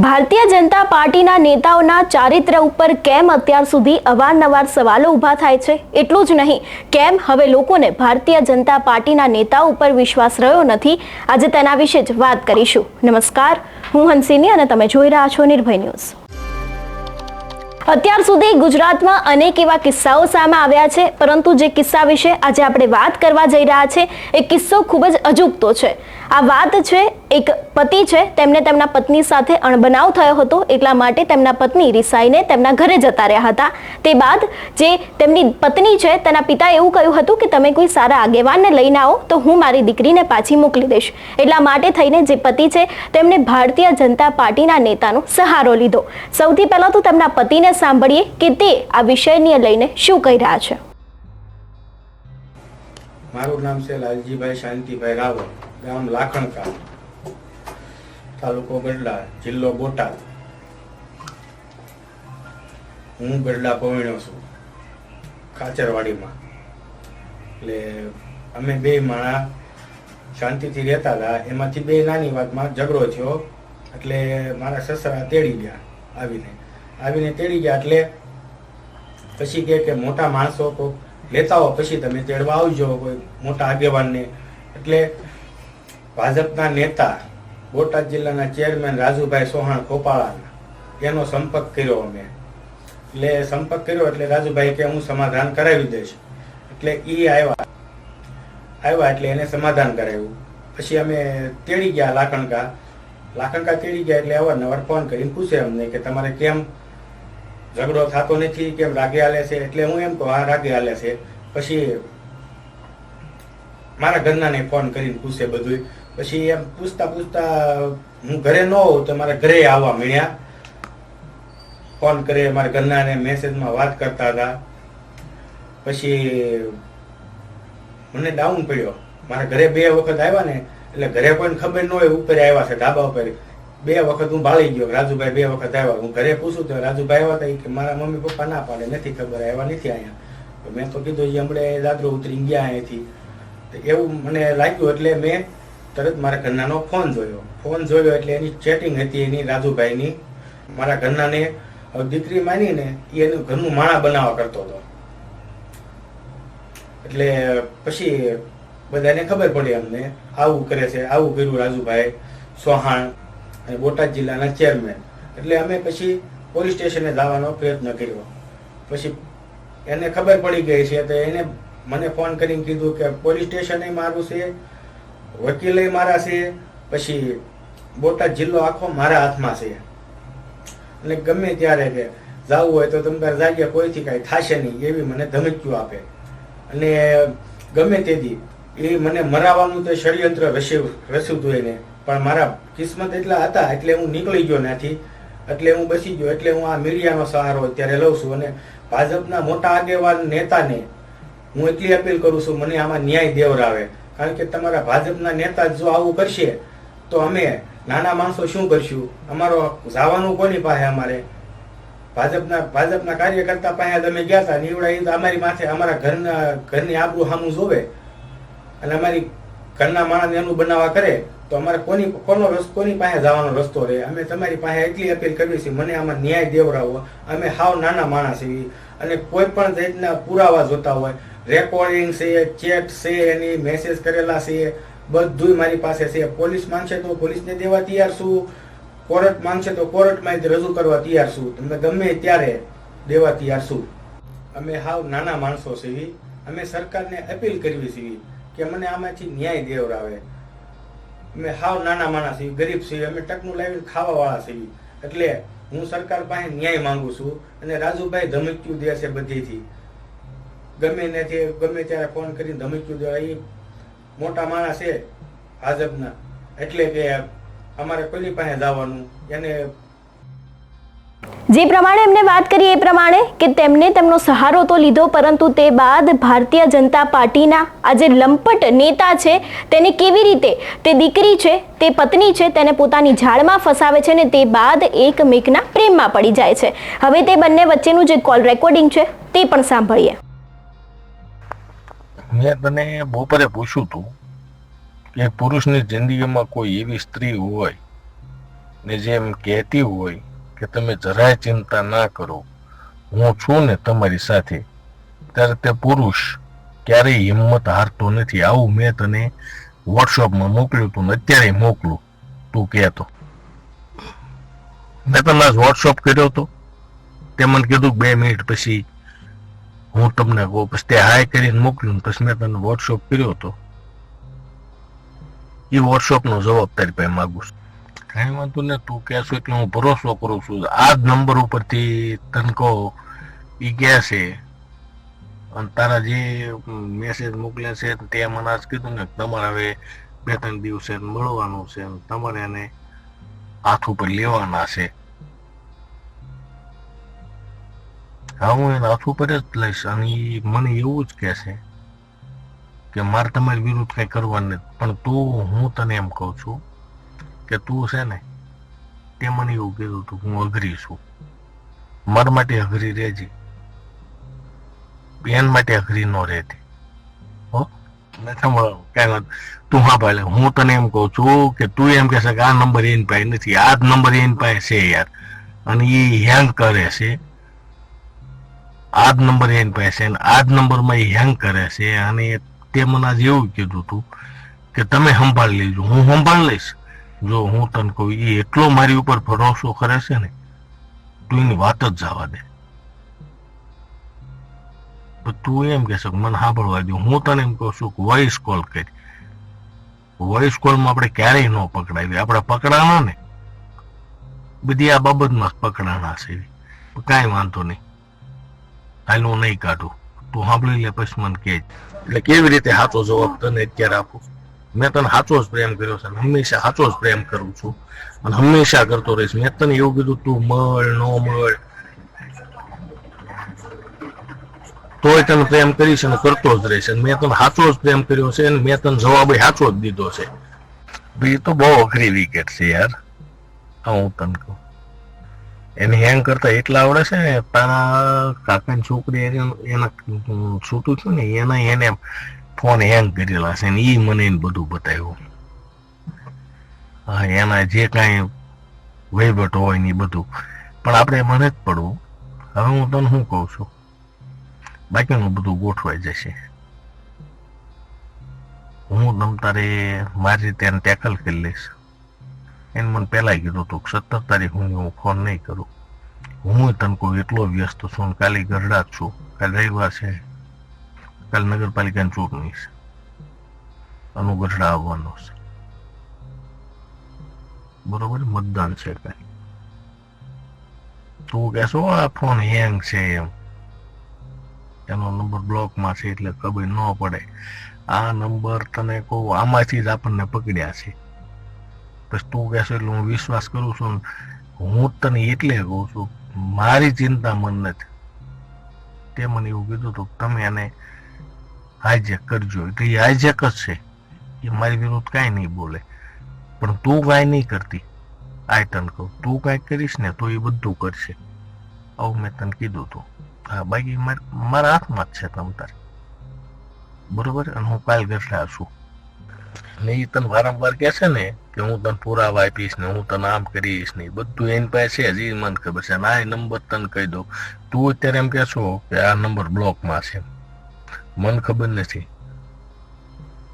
ભારતીય જનતા પાર્ટીના નેતાઓના ચારિત્ર ઉપર કેમ અત્યાર સુધી અવારનવાર સવાલો ઊભા થાય છે? એટલું જ નહીં, કેમ હવે લોકોને ભારતીય જનતા પાર્ટીના નેતાઓ ઉપર વિશ્વાસ રહ્યો નથી? આજે તેના વિશે જ વાત કરીશું. નમસ્કાર, હું હંસિની અને તમે જોઈ રહ્યા છો નિર્ભય ન્યૂઝ. અત્યાર સુધી ગુજરાતમાં અનેક એવા કિસ્સાઓ સામે આવ્યા છે, પરંતુ જે કિસ્સા વિશે આજે આપણે વાત કરવા જઈ રહ્યા છે, એ કિસ્સો ખૂબ જ અજુગતો છે. આ વાત છે, એક પતિ છે, તેમને તેમના પત્ની સાથે અણબનાવ થયો હતો, એટલા માટે તેમના પત્ની રિસાઈને તેમના ઘરે જતા રહ્યા હતા. તે બાદ જે તેમની પત્ની છે, તેના પિતાએ એવું કહ્યું હતું કે, તમે કોઈ સારા આગેવાનને લઈને આવો, તો હું મારી દીકરીને પાછી મોકલી દઈશ. એટલા માટે થઈને જે પતિ છે તેમણે ભારતીય જનતા પાર્ટીના નેતાનો સહારો લીધો. સૌથી પહેલાં તો તેમના પતિને સાંભળીએ કે તે આ વિષયને લઈને શું કહી રહ્યા છે. મારું નામ છે લાલજીભાઈ શાંતિભાઈ રાવલ. ગામ લાખણકા, તાલુકો ગઢડા, જિલ્લો બોટાદ. હું ગઢડા પહોંચ્યો છું, ખાચરવાડીમાં. એટલે અમે બે માણા શાંતિથી રહેતા હતા. એમાંથી બે નાની વાતમાં ઝઘડો થયો, એટલે મારા સસરા તેડી ગયા આવીને. આવીને તેડી ગયા એટલે પછી કહે કે મોટા માણસો તો લેતા હો, પછી તમે તેડવા આવજો કોઈ મોટા આગેવાનને. એટલે ભાજપના નેતા બોટાદ જિલ્લાના ચેરમેન રાજુભાઈ સોહાણ ખોપાળાના, એનો સંપર્ક કર્યો અમે. એટલે સંપર્ક કર્યો એટલે રાજુભાઈ કે હું સમાધાન કરાવી દઈશ. એટલે એ આવ્યા આવ્યા એટલે એને સમાધાન કરાવ્યું. પછી અમે તેડી ગયા લાખણકા લાખણકા તેડી ગયા એટલે અવારનવાર ફોન કરીને પૂછે અમને કે તમારે કેમ ઝઘડો થતો નથી, કેમ રાગે હાલે છે? એટલે હું એમ કહું, હા, રાગે હાલે છે. પછી મારા ઘરનાને ફોન કરીને પૂછે બધું પછી એમ પૂછતા પૂછતા હું ઘરે ન હોઉં તો મારા ઘરે આવવા મળ્યા ફોન કરે મારા ઘરનાને મેસેજમાં વાત કરતા હતા. પછી મને ડાઉન પડ્યો. મારા ઘરે બે વખત આવ્યા ને, એટલે ઘરે કોઈને ખબર ન હોય ઉપર આવ્યા છે, ધાબા ઉપર. બે વખત હું ભાળી ગયો રાજુભાઈ બે વખત આવ્યા. હું ઘરે પૂછું તો રાજુભાઈ આવ્યા હતા કે મારા મમ્મી પપ્પા ના પાડે, નથી ખબર, આવ્યા નથી અહીંયા. મેં તો કીધું એ હમણાં દાદરો ઉતરી ગયા અહીંયાથી એવું મને લાગ્યું એટલે મેં તરત મારા ઘરનાનો ફોન જોયો. ફોન જોયો એટલે એની ચેટિંગ હતી એની રાજુભાઈની. મારા ઘરનાને દીકરી માનીને એનું ઘરનું માણા બનાવવા કરતો હતો. એટલે પછી બધાને ખબર પડી અમને, આવું કરે છે, આવું કર્યું રાજુભાઈ, સોહાણ અને બોટાદ જિલ્લાના ચેરમેન એટલે અમે પછી પોલીસ સ્ટેશને જવાનો પ્રયત્ન કર્યો. પછી એને ખબર પડી ગઈ છે, તો એને મને ફોન કરીને કીધું કે પોલીસ સ્ટેશને મારું છે વકીલે મારા છે, પછી બોટાદ જિલ્લો આખો મારા હાથમાં છે. અને ગમે ત્યારે કે જવું હોય તો તમે તારે જાગ્યા કોઈથી કાંઈ થશે નહીં, એવી મને ધમકીઓ આપે. અને ગમે તેથી, એ મને મરાવાનું તો ષડયંત્ર રસ્યું રસ્યું હતું એને. પણ મારા કિસ્મત એટલા હતા, એટલે હું નીકળી ગયો ત્યાંથી. એટલે હું બસી ગયો, એટલે હું આ મીડિયાનો સહારો અત્યારે લઉં છું. અને ભાજપના મોટા આગેવાન નેતાને હું એટલી અપીલ કરું છું, મને આમાં ન્યાય દેવરાવે. કારણ કે તમારા ભાજપના નેતા જો આવું કરશે, તો અમે નાના માણસો શું કરશું? અમારો જવાનું કોની પાસે અમારે? ભાજપના ભાજપના કાર્યકર્તા પાસે તમે ગયા હતા નીવડાવી અમારી માથે, અમારા ઘરના, ઘરની આબરૂ સામું જોવે. અને અમારી ઘરના માણસ એનું બનાવવા કરે, તો અમારે કોની, કોનો રસ્તો કોની પાસે જવાનો રસ્તો રહે? અમે તમારી પાસે એટલી અપીલ કરવી છે, મને આમાં ન્યાય દેવડાવો. અમે હાવ નાના માણસ એવી અને કોઈ પણ જાતના પુરાવા જોતા હોય રેકોર્ડિંગ છે ચેટ છે, એની મેસેજ કરેલા છે, બધુંય મારી પાસે છે. પોલીસ માંગશે તો પોલીસને દેવા તૈયાર છું. કોર્ટ માંગશે તો કોર્ટમાં જ રજૂ કરવા તૈયાર છું. તમે ગમે ત્યારે દેવા તૈયાર છું. અમે હાવ નાના માણસો છીએ. અમે સરકારને અપીલ કરવી છીએ કે મને આમાંથી ન્યાય દેવરાવે અમે હાવ નાના માણસ છીએ, ગરીબ છીએ. અમે ટકનું લાવીને ખાવાવાળા છીએ. એટલે હું સરકાર પાસે ન્યાય માંગુ છું અને રાજુભાઈ ધમક્યું દે છે બધીથી. ગમે નથી ગમે ત્યારે ફોન કરીને ધમક્યું દે એ મોટા માણસ છે ભાજપના એટલે કે અમારે કોઈની પાસે જવાનું, એને જે પ્રમાણે એમને વાત કરી એ પ્રમાણે કે તેમને તેમનો સહારો તો લીધો, પરંતુ તે બાદ ભારતીય જનતા પાર્ટીના આ જે લંપટ નેતા છે, તેને કેવી રીતે તે દીકરી છે, તે પત્ની છે, તેને પોતાની ઝાડમાં ફસાવે છે ને તે બાદ એકમેકના પ્રેમમાં પડી જાય છે. હવે તે બંને વચ્ચેનું જે કોલ રેકોર્ડિંગ છે, તે પણ સાંભળીએ. મેં તને બપોરે પૂછ્યું તું કે પુરુષની જિંદગીમાં કોઈ એવી સ્ત્રી હોય ને જેમ કહેતી હોય કે તમે જરાય ચિંતા ના કરો, હું છું ને તમારી સાથે, ત્યારે તે પુરુષ ક્યારેય હિંમત હારતો નથી. આવું મેં તને વોટ્સઅપમાં મોકલ્યું તું ને અત્યારે મોકલું, તું કહેતો. મેં આજ વોટ્સઅપ કર્યો તો તે મને કીધું બે મિનિટ પછી હું તમને કહું પછી તે હાય કરીને મોકલ્યું પછી મેં તને વોટ્સઅપ કર્યો હતો. એ વોટ્સઅપનો જવાબ તારી પાસે માગુ છું. કાંઈ વાંધો ને તું કહેશો એટલે હું ભરોસો કરું છું. આ જ નંબર ઉપરથી તને કહો એ કહે છે? અને તારા જે મેસેજ મોકલ્યા છે તે મને આજ કીધું ને તમારે હવે બે ત્રણ દિવસે મળવાનું છે તમારે એને હાથ ઉપર લેવાના છે. હા, હું એને હાથ ઉપર જ લઈશ. અને એ મને એવું જ કહે છે કે મારે તમારી વિરુદ્ધ કંઈ કરવાનું નથી. પણ તું હું તને એમ કહું છું કે તું છે ને, તે મને એવું કીધું હતું હું અઘરી છું. મારા માટે અઘરી રહેજે. બેન માટે અઘરી ન રહેતી હો? તું હા ભાઈ હું તને એમ કહું છું કે તું એમ કહેશે કે આ નંબર એની પાસે નથી. આ જ નંબર એની પાસે છે યાર. અને એ હેંગ કરે છે. આ જ નંબર એની પાસે આ જ નંબરમાં એ હેંગ કરે છે અને તે મને આજે એવું કીધું તું કે તમે સંભાળી લેજો, હું સંભાળી લઈશ. જો હું તને કહું એ એટલો મારી ઉપર ભરોસો કરે છે ને, તું એની વાત જ જવા દે. તું એમ કહેશો કે મને સાંભળવા દઉં હું તને એમ કહું છું કે વોઇસ કોલ કરી. વોઇસ કોલમાં આપણે ક્યારેય ન પકડાવી આપણે પકડાણા ને. બધી આ બાબતમાં જ પકડાણા છે. કાંઈ વાંધો નહીં. હું નહીં કાઢું. તું સાંભળી લે પછી મને કે એટલે કેવી રીતે સાચો જવાબ તને અત્યારે આપું મેં તને સાચો જ પ્રેમ કર્યો છે હંમેશા સાચો જ પ્રેમ કરું છું. અને હંમેશા કરતો રહીશ. મેં તને એવું કીધું, તું મળ, નો મળ. તોય તને પ્રેમ કરીશ અને કરતો જ રહીશ. અને મેં તને સાચો જ પ્રેમ કર્યો છે અને મેં તને જવાબ સાચો જ દીધો છે. એ તો બહુ અઘરી વિકેટ છે યાર. હું તને કહું. એને હેંગ કરતા એટલા આવડે છે ને, તારા કાકાની છોકરી એને- છૂટું છું ને, એના એને ફોન હેંગ કરેલા છે ને એ મને એને બધું બતાવ્યું. હા, એના જે કાંઈ વહીવટ હોય ને એ બધું. પણ આપણે મને જ પડવું. હવે હું તને શું કહું છું? બાકીનું બધું ગોઠવાઈ જશે. હું તમ તારે મારી રીતે ટેકલ કરી લઈશ. એને મને પહેલાં કીધું હતું કે સત્તર તારીખ હું હું ફોન નહીં કરું. હું તને કોઈ એટલો વ્યસ્ત છું ને કાલે ગરડા જ છું. કાલે રવિવાર છે. કાલે નગરપાલિકાની ચૂંટણી છે. અનુ ગઢડા આવવાનો છે. બરોબર? મતદાન છે કાંઈ. તું કહેશો આ ફોન હેંગ છે એમ. એનો નંબર બ્લોકમાં છે એટલે ખબર ન પડે. આ નંબર તને કહું, આમાંથી જ આપણને પકડ્યા છે. પછી તું કહેશો એટલે હું વિશ્વાસ કરું છું હું તને એટલે કહું છું, મારી ચિંતા મન નથી. તે મને એવું કીધું હતું તમે એને હાઈજેક કરજો. એટલે એ હાઈજેક જ છે. એ મારી વિરુદ્ધ કાંઈ નહીં બોલે. પણ તું કાંઈ નહીં કરતી. આય તને કહું, તું કાંઈ કરીશ ને તો એ બધું કરશે. આવું મેં તને કીધું હતું હા, બાકી મારા હાથમાં જ છે તમ તારે. બરોબર? અને હું કાલ ગઠલા છું. ને એ તને વારંવાર કહે છે ને કે હું તને પુરાવા આપીશ ને હું તને આમ કરીશ ને બધું એની પાસે છે જ મને ખબર છે. આ નંબર તને કહી દઉં. તું અત્યારે એમ કહેશો કે આ નંબર બ્લોકમાં છે. મને ખબર નથી.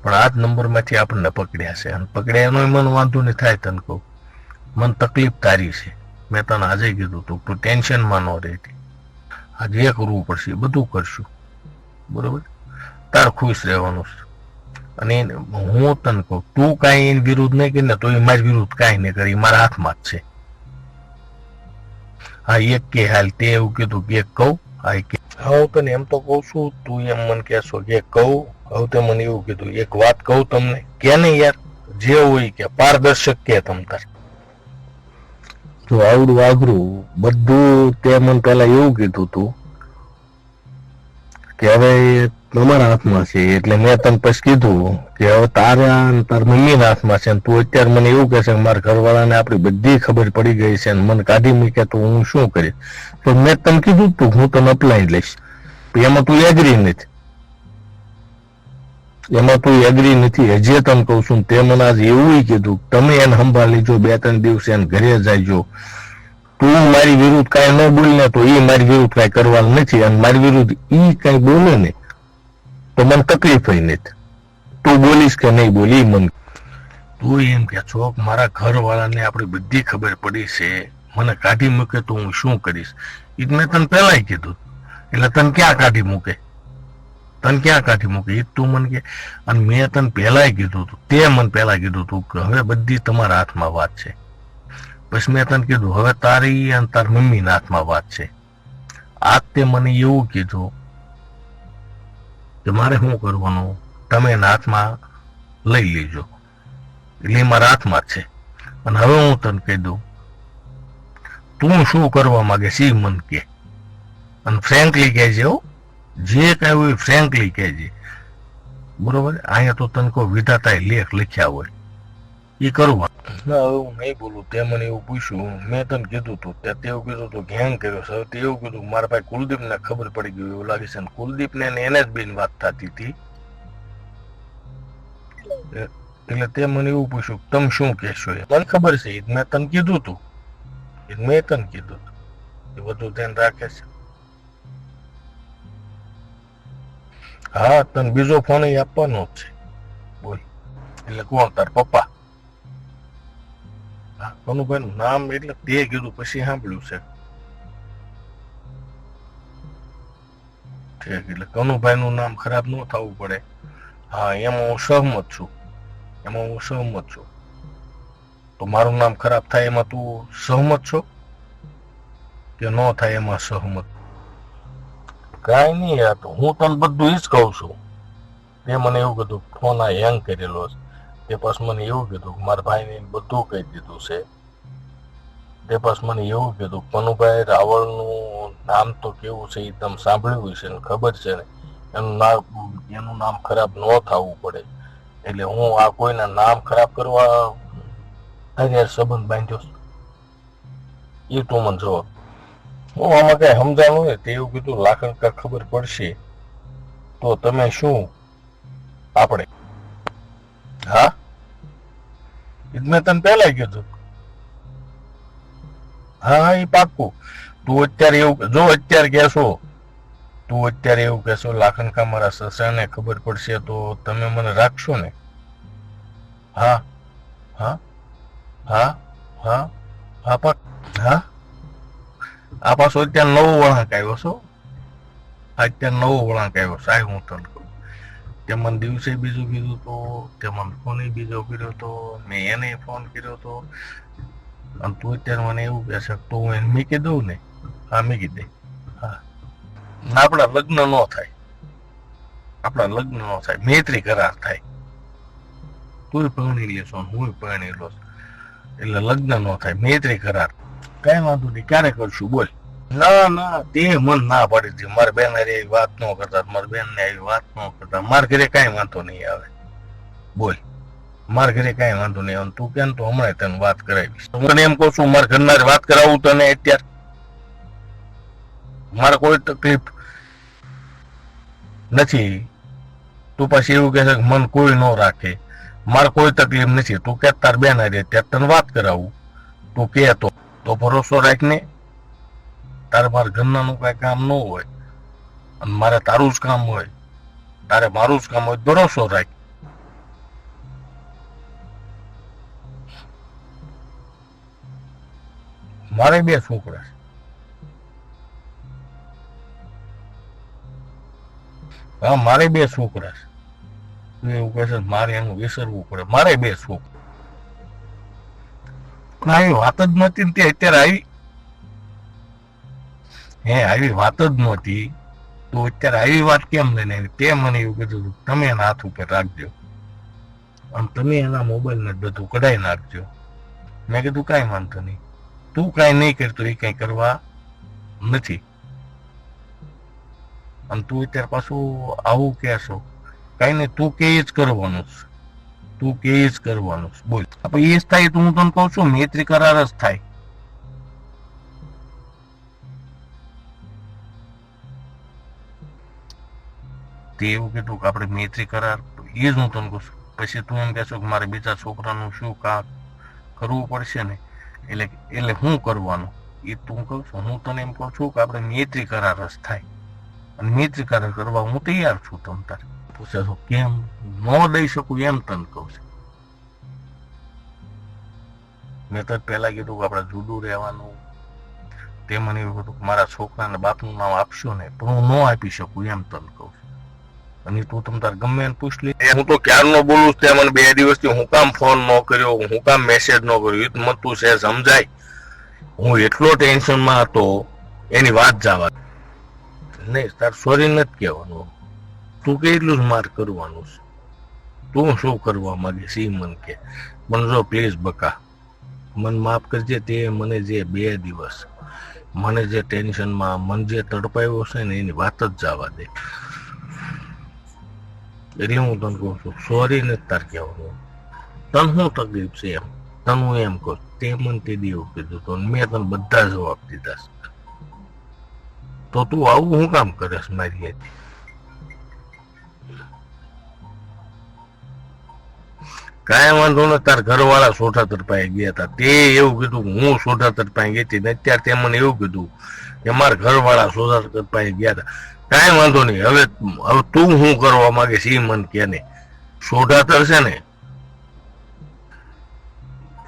પણ આ જ નંબરમાંથી આપણને પકડ્યા છે. અને પકડ્યા એનો મને વાંધો નહીં થાય તને કહું. મને તકલીફ તારી છે. મેં તને આજે કીધું તું તું ટેન્શનમાં ન રહેતી. આજે કરવું પડશે. બધું કરશું. બરોબર? તાર ખુશ રહેવાનું છે. અને હું તને કહું તું કાંઈ એની વિરુદ્ધ નહીં કરી ને તો એ મારી વિરુદ્ધ કાંઈ નહીં કરી મારા હાથમાં જ છે. હા એક કે હાલ તે એવું કીધું કે કહું હા કે હા તને એમ તો કહું છું તું એમ મને કહેશો કે કહું હવે તે મને એવું કીધું એક વાત કહું તમને કે નહીં યાર જે હોય કે પારદર્શક કે તમ તાર. તો આવડું વાઘરું બધું તે મને પેલા એવું કીધું તું કે હવે તમારા હાથમાં છે, એટલે મેં તને પછી કીધું કે હવે તારા તાર મમ્મીના હાથમાં છે તું અત્યારે મને એવું કહેશે મારા ઘરવાળાને આપણી બધી ખબર પડી ગઈ છે મને કાઢી મૂકે તો હું શું કરીશ? તો મેં તને કીધું તું, હું તને અપલાઈ લઈશ. એમાં તું એગ્રી નથી. એમાં તું એગ્રી નથી. હજી તને કહું છું તે મને આજ એવું કીધું તમે એને સંભાળી લેજો, બે ત્રણ દિવસે એને ઘરે જાયજો તું મારી વિરુદ્ધ કાંઈ ન બોલ ને તો એ મારી વિરુદ્ધ કાંઈ કરવાનું નથી અને મારી વિરુદ્ધ ઈ કાંઈ બોલે ને તો મને તકલીફ હોય નથી તું બોલીશ કે નહીં બોલી મને તું એમ કે છો, મારા ઘર વાળાને આપણી બધી ખબર પડી છે. મને કાઢી મૂકે તો હું શું કરીશ? એ મેં તને પહેલાંય કીધું. એટલે તને ક્યાં કાઢી મૂકે? તને ક્યાં કાઢી મૂકે? એ તું મને કે. અને મેં તને પહેલાંય કીધું હતું. તે મને પહેલા કીધું હતું કે હવે બધી તમારા હાથમાં વાત છે. પછી મેં તને કીધું, હવે તારી અને તાર મમ્મીના હાથમાં વાત છે. આ તે મને એવું કીધું કે મારે શું કરવાનું? તમે એના હાથમાં લઈ લેજો. એટલે મારા હાથમાં છે. અને હવે હું તને કહી દઉં, તું શું કરવા માંગે સી મન કે. અને ફ્રેન્કલી કહેજે હો, જે કહેવું હોય ફ્રેન્કલી કહેજે બરોબર? અહીંયા તો તને કોઈ વિધાતાએ લેખ લખ્યા હોય. એ કરવા ના હવે હું નહીં બોલું. તે મને એવું પૂછ્યું. મેં તને કીધું હતું તે તેવું કીધું હતું ગેંગ કર્યો સર તે એવું કીધું મારા ભાઈ કુલદીપ ને ખબર પડી ગયું એવું લાગે છે કુલદીપ ને એને જ બેન વાત થતી હતી. એટલે? તે મને એવું પૂછ્યું તમે શું કહેશો એ મને ખબર છે મેં તને કીધું તું. ઈ મેં તને કીધું તું. એ બધું ધ્યાન રાખે છે. હા તને બીજો ફોન આપવાનો જ છે. બોલ. એટલે કોણ તાર પપ્પા? હા કનુભાઈ નામ એટલે તે કીધું, પછી સાંભળ્યું છે. એટલે કનુભાઈ નું નામ ખરાબ ન થવું પડે. હા, એમાં હું સહમત છું. એમાં હું સહમત છું. તો મારું નામ ખરાબ થાય એમાં તું સહમત છો? કે ન થાય એમાં સહમત? કાંઈ નહીં યાર હું તને બધું જ કહું છું. તે મને એવું કીધું ફોન આ હેંગ કરેલો છે. તે પછી મને એવું કીધું કે મારા ભાઈને બધું કહી દીધું છે. તે પછી મને એવું કીધું કનુભાઈ રાવળનું નામ તો કેવું છે એ તમે સાંભળ્યું છે ને ખબર છે ને? એનું નામ એનું નામ ખરાબ ન થવું પડે. એટલે હું આ કોઈના નામ ખરાબ કરવા તારી સંબંધ બાંધ્યો એ તું મને જો હું આમાં કઈ સમજાણું ને તે એવું કીધું લાખણ ખબર પડશે તો તમે શું? આપણે હા? એ મેં તને પહેલા કીધું. હા હા એ પાક્કું. તું અત્યારે એવું જો અત્યારે કહેશો, તું અત્યારે એવું કહેશો લાખન કા મારા સસરાને ખબર પડશે તો તમે મને રાખશો ને? હા હા હા હા હા, પાક હા? આ પાછો અત્યારે નવો વળાંક આવ્યો છો. અત્યારે નવો વળાંક આવ્યો સાહેબ હું તને કહું તે મને દિવસે બીજું કીધું તો તે મને ફોન બીજો કર્યો તો, મેં એને ફોન કર્યો તો. અને તું અત્યારે મને એવું કહે છે તો હું એને મૂકી દઉં ને? હા મેં દે. હા. આપણા લગ્ન ન થાય. આપણા લગ્ન ન થાય. મૈત્રી કરાર થાય. તું પરણી લેશો હું પરણી લો એટલે લગ્ન ન થાય. મૈત્રી કરાર. કઈ વાંધો નહીં. ક્યારે કરશું? બોલ. ના ના તે મન ના પાડી હતી મારા બેન એવી વાત ન કરતા, મારા બેન ને એવી વાત ન કરતા. મારા ઘરે કઈ વાંધો નહીં આવે. બોલ. મારા ઘરે કઈ વાંધો નહીં આવે. તું કેમ તો હમણાં તને વાત કરાવીશ? હું એમ કહું છું, મારા ઘરના વાત કરાવું તને અત્યારે. મારે કોઈ તકલીફ નથી. તું પછી એવું કહે છે કે મન કોઈ ન રાખે. મારે કોઈ તકલીફ નથી. તું કે તાર બેન આવી ત્યારે તને વાત કરાવું. તું કે તો તો ભરોસો રાખને તારે મારા ઘરનાનું કઈ કામ ન હોય અને મારે તારું જ કામ હોય, તારે મારું જ કામ હોય, ભરોસો રાખ. મારે બે છોકરા છે. હા, મારે બે છોકરા છે. તું એવું કહે છે, મારે એનું વિસરવું પડે. મારે બે છોકરા. પણ આવી વાત જ નથી ને તે અત્યારે આવી. હે, આવી વાત જ નહોતી. તો અત્યારે આવી વાત કેમ લઈને આવી? તે મને એવું કીધું તમે એના હાથ ઉપર રાખજો. અને તમે એના મોબાઈલ ને બધું કઢાઈ નાખજો. મેં કીધું, કાંઈ વાંધો નહીં. તું કાંઈ નહીં કરતો એ કાંઈ કરવા નથી. અને તું અત્યારે પાછું આવું કહેશો. કાંઈ નહીં, તું કે જ કરવાનું છે. તું કે જ કરવાનું છે. બોલ. આપણે એ જ થાય તો હું તને કહું છું મૈત્રી કરાર જ થાય. તે એવું કીધું કે આપણે મૈત્રી કરાર એ જ હું તને કહું છું. પછી તું એમ કહેશો કે મારે બીજા છોકરાનું શું કા કરવું પડશે ને? એટલે એટલે હું કરવાનું? એ તું કહું છું. હું તને એમ કહું છું કે આપણે મૈત્રી કરાર જ થાય. અને મૈત્રી કરાર કરવા હું તૈયાર છું તમ તારે. પૂછે છો કેમ? ન દઈ શકું એમ તને કહું છું. મેં તો પહેલાં કીધું કે આપણે જુદું રહેવાનું. તે મને એવું કીધું કે મારા છોકરાને બાપનું નામ આપશો ને, પણ હું ન આપી શકું એમ તને કહું અને તું તમ તાર ગમે એને પૂછ લે. હું તો ક્યારનો બોલું તે મને બે દિવસથી હું કામ ફોન ન કર્યો, હું કામ મેસેજ ન કર્યો. એ તો તું છે, સમજાય. હું એટલો ટેન્શનમાં હતો, એની વાત જવા. નહીં તાર સોરી નથી કહેવાનું. તું કેટલું જ માર કરવાનું છે? તું શું કરવા માંગે સી મન કે. મને જો પ્લીઝ બકા, મન માફ કરજે તે મને જે બે દિવસ, મને જે ટેન્શનમાં મન જે તડપાયો છે ને એની વાત જ જવા દે. એટલે હું તને છું સોરી ને તાર કહેવાનું તને શું તકલીફ છે. એમ તને હું એમ કહું તે મને તે દી એવું કીધું તો મેં તને બધા જવાબ દીધા છે. તો તું આવું હું કામ કરે મારી હાથી. કાંઈ વાંધો ને તાર ઘરવાળા સોઠા પાસે ગયા હતા. તે એવું કીધું હું સોઠા પાસે ગઈ હતી. ને અત્યારે તે મને એવું કીધું કે મારા ઘરવાળા સોઠા પાસે ગયા હતા. કાંઈ વાંધો નહીં. હવે હવે તું શું કરવા માંગે છે મન કે ને સોઢાતર છે ને,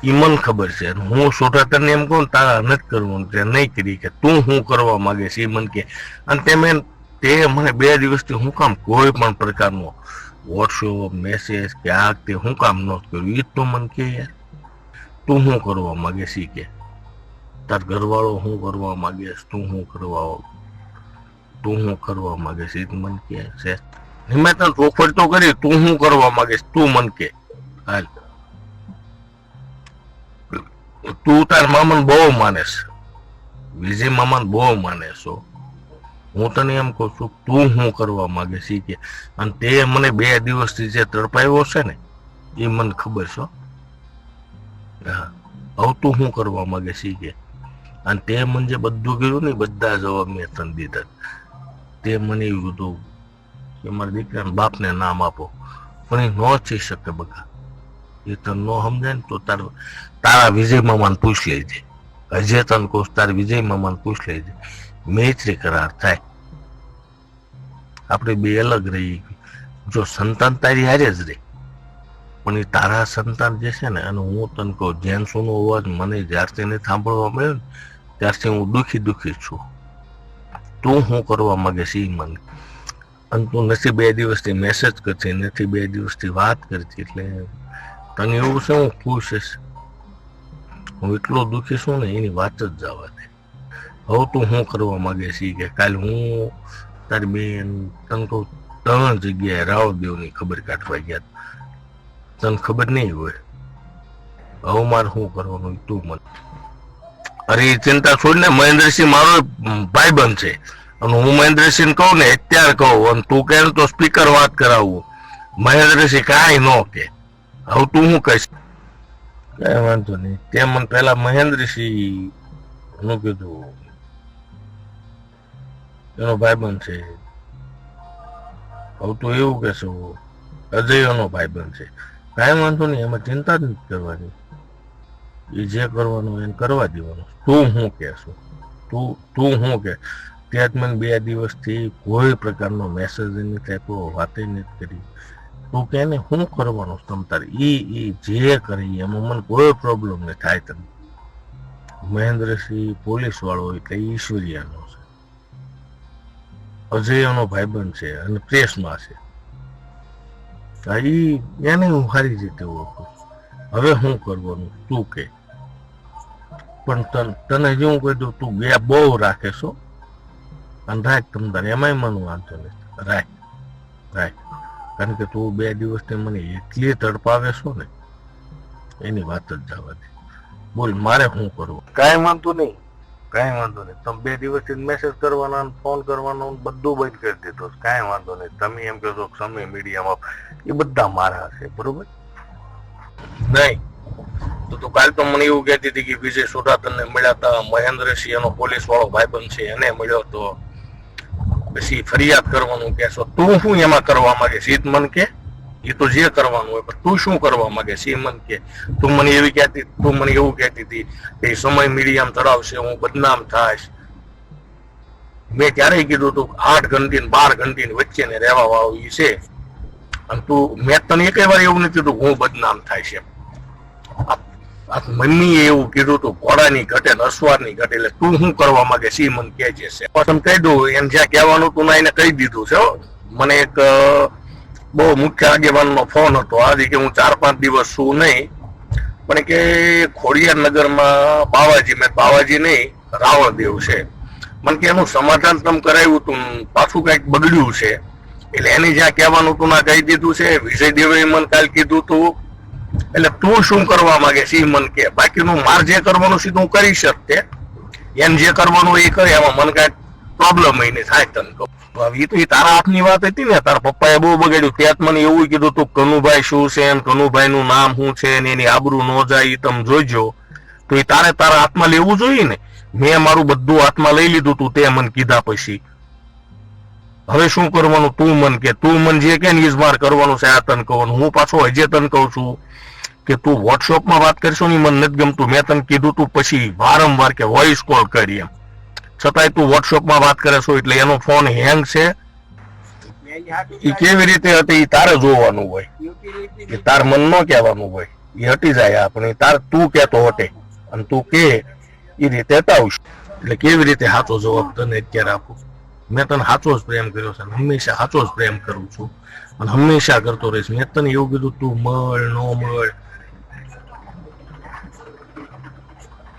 ઈ મન ખબર છે. હું સોઢાતર ને એમ કહું તારા નથી કરવાનું, તે નહીં કરી કે તું શું કરવા માંગે છે મન કે. અને તે મેં, તે મને બે દિવસથી હું કામ કોઈ પણ પ્રકારનો વોટ્સઅપ, મેસેજ કે આ તે હું કામ ન કર્યું એ તો મન કે યાર. તું શું કરવા માંગે છે કે. તાર ઘરવાળો શું કરવા માંગે તું શું કરવા તું શું કરવા માંગે છે મને કે છે. મેં તને તો કરી તું શું કરવા માંગે તું મન કે હાલ. તું તાર મામાને બહુ માને છે વિજય મામાને બહુ માને છો હું તને એમ કહું છું, તું શું કરવા માંગે છે કે, અને તે મને બે દિવસથી જે તડપાયો છે ને, એ મને ખબર છે. હા. હવે તું શું કરવા માંગે છે કે, અને તે મને જે બધું કીધું ને બધા જવાબ મેં તને દીધા તે મને એવું કીધું કે મારા દીકરાના બાપને નામ આપો. પણ એ ન થઈ શકે બકા. એ તને ન સમજાય ને તો તાર તારા વિજય મામાને પૂછ લેજે. હજે તને કહું તારા વિજય મામાને પૂછ લેજે. મૈત્રી કરાર થાય. આપણે બે અલગ રહી. જો સંતાન તારી હારે જ રહે. પણ એ તારા સંતાન જે છે ને, અને હું તને કહું જેન્સોનો અવાજ મને જ્યારથી સાંભળવા મળ્યો ને, ત્યારથી હું દુઃખી દુઃખી છું. તું શું કરવા માંગે છે એ મને. અને તું નથી બે દિવસથી મેસેજ કરતી, નથી બે દિવસથી વાત કરતી, એટલે તને એવું છે હું ખુશ હશે હું એટલો દુઃખી છું ને, એની વાત જ જવા દે હવે તું શું કરવા માંગે છે કે કાલ હું તારી બેન, તને કહું, ત્રણ જગ્યાએ રાવદેવની ખબર કાઢવા ગયા તને ખબર નહીં હોય. હવે મારે શું કરવાનું તું મને. અરે એ ચિંતા છોડીને મહેન્દ્રસિંહ મારો ભાઈબંધ છે. અને હું મહેન્દ્રસિંહ કહું ને, અત્યારે કહું, અને તું કહે તો સ્પીકર વાત કરાવવું મહેન્દ્રસિંહ કાંઈ ન કે હવે તું શું કહીશ? કઈ વાંધો નહીં. તે મને પેલા મહેન્દ્રસિંહનું કીધું. એનો ભાઈબંધ છે. હવે તું એવું કહેશો, અજયનો ભાઈબંધ છે. કાંઈ વાંધો નહીં, એમાં ચિંતા જ નથી કરવાની. એ જે કરવાનું એને કરવા દેવાનું. તું હું કહેશું? તું તું શું કે? ત્યાં મને બે દિવસથી કોઈ પ્રકારનો મેસેજ નહીં આપ્યો વાતે નથી કરી. તું કે ને શું કરવાનું તમ તારે? એ એ જે કરી, એમાં મને કોઈ પ્રોબ્લેમ નહીં થાય તને. મહેન્દ્રસિંહ પોલીસ વાળો એટલે ઈશ્વરિયાનો છે. અજયનો ભાઈબંધ છે અને પ્રેસમાં છે. એ એને હું સારી રીતે ઓળખું હવે શું કરવાનું તું કે. પણ તન- તને જે હું કહી દઉં તું બે બહુ રાખે છો? અને રાખ તમ તારે એમાંય મને વાંધો નથી. રાખ રાખ. કારણ કે તું બે દિવસથી મને એટલી તડપાવે છો ને એની વાત જ જવા દે બોલ મારે શું કરવું? કાંઈ વાંધો નહીં કાંઈ વાંધો નહીં. તમે બે દિવસથી મેસેજ કરવાના ફોન કરવાનો બધું બંધ કરી દીધું. કાંઈ વાંધો નહીં. તમે એમ કહેશો સમય મીડિયામાં એ બધા મારા છે બરોબર? નહીં. તો કાલ તો મને એવું કહેતી હતી કે વિજય સોઢાતરને મળ્યા હતા મહેન્દ્રસિંહ એનો પોલીસ વાળો ભાઈબંધ છે, એને મળ્યો હતો પછી ફરિયાદ કરવાનું કહેશો. તું શું એમાં કરવા માંગે? સીત મન કે? એ તો જે કરવાનું હોય, પણ તું શું કરવા માંગે? છે મન કે. તું મને એવી કહેતી, તું મને એવું કહેતી હતી કે સમય મીડિયમ ધરાવશે, હું બદનામ થાશ મેં ક્યારેય કીધું તું, આઠ ઘંટી બાર ઘંટી વચ્ચે ને રહેવા વાળું છે. અને તું, મેં તને એક વાર એવું નથી કીધું હું બદનામ થાય છે મમ્મીએ એવું કીધું તું ઘોડાની ઘટે ને અસવારની ઘટે. એટલે તું શું કરવા માંગે ઈ મને કહેજે છે. પછી કહી દઉં, એમ જ્યાં કહેવાનું તું એને કહી દીધું છે મને એક બહુ મુખ્ય આગેવાનનો ફોન હતો. આજે કે હું ચાર પાંચ દિવસ છું નહીં, પણ કે ખોડિયાર નગરમાં બાવાજી, મેં બાવાજી નહીં, રાવણદેવ છે. મને કે એનું સમાધાન તમે કરાવ્યું તું, પાછું કંઈક બગડ્યું છે. એટલે એને જ્યાં કહેવાનું તું ના કહી દીધું છે વિજય દેવે મને કાલ કીધું તું એટલે તું શું કરવા માંગે છે મને કે. બાકીનું માર જે કરવાનું સીધું હું કરી શકતે. એમ જે કરવાનું એ કરે. એમાં મને કઈ પ્રોબ્લેમ નહીં થાય તને કહું. એ તો એ તારા હાથની વાત હતી ને. તારા પપ્પાએ બહુ બગાડ્યું. ત્યાં મને એવું કીધું તું કનુભાઈ શું છે એમ કનુભાઈ નું નામ શું છે ને? એની આબરૂ ન જાય એ તમે જોઈજો તો એ તારે તારા હાથમાં લેવું જોઈએ ને? મેં મારું બધું હાથમાં લઈ લીધું તું તે મને કીધા પછી. હવે શું કરવાનું? તું મન કે. તું મન જે કે ને ઈ માર કરવાનું છે. આ તન કહવાનું હું પાછો હજે તન કહું છું. કે તું વોટ્સઅપમાં વાત કરશો ને મને નથી ગમતું. મેં તને કીધું તું પછી વારંવાર કે વોઇસ કોલ કરી એમ. છતાંય તું વોટ્સઅપમાં વાત કરે છો એટલે એનો ફોન હેંગ છે. એ કેવી રીતે હતી તારે જોવાનું હોય. એ તાર મન નો કહેવાનું હોય. એ હટી જાય આપણે તાર તું કેતો હટે. અને તું કે એ રીતે હટાવશ. એટલે કેવી રીતે સાચો જવાબ તને અત્યારે આપું? મેં તને સાચો જ પ્રેમ કર્યો છે. હંમેશા સાચો જ પ્રેમ કરું છું. અને હંમેશા કરતો રહીશ. મેં તને એવું કીધું, તું મળ, નો મળ.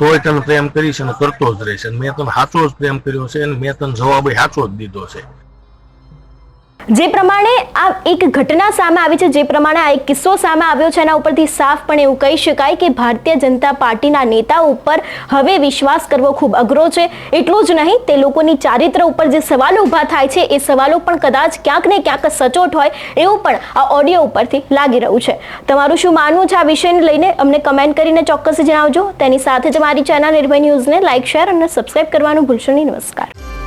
તોય તને પ્રેમ કરીશ અને કરતો જ રહીશ અને મેં તને સાચો જ પ્રેમ કર્યો છે અને મેં તને જવાબ સાચો જ દીધો છે. જે પ્રમાણે આ એક ઘટના સામે આવી છે, જે પ્રમાણે આ એક કિસ્સો સામે આવ્યો છે, એના ઉપરથી સાફ પણ એવું કહી શકાય કે ભારતીય જનતા પાર્ટીના નેતાઓ ઉપર હવે વિશ્વાસ કરવો ખૂબ અઘરો છે. એટલું જ નહીં, તે લોકોની ચારિત્ર ઉપર જે સવાલો ઊભા થાય છે, એ સવાલો પણ કદાચ ક્યાંક ને ક્યાંક સચોટ હોય, એવું પણ આ ઓડિયો ઉપરથી લાગી રહ્યું છે. તમારું શું માનવું છે આ વિષયને લઈને? અમને કમેન્ટ કરીને ચોક્કસ જણાવજો. તેની સાથે જ મારી ચેનલ નિર્ભય ન્યૂઝને લાઇક શેર અને સબસ્ક્રાઇબ કરવાનું ભૂલશો નહીં. નમસ્કાર.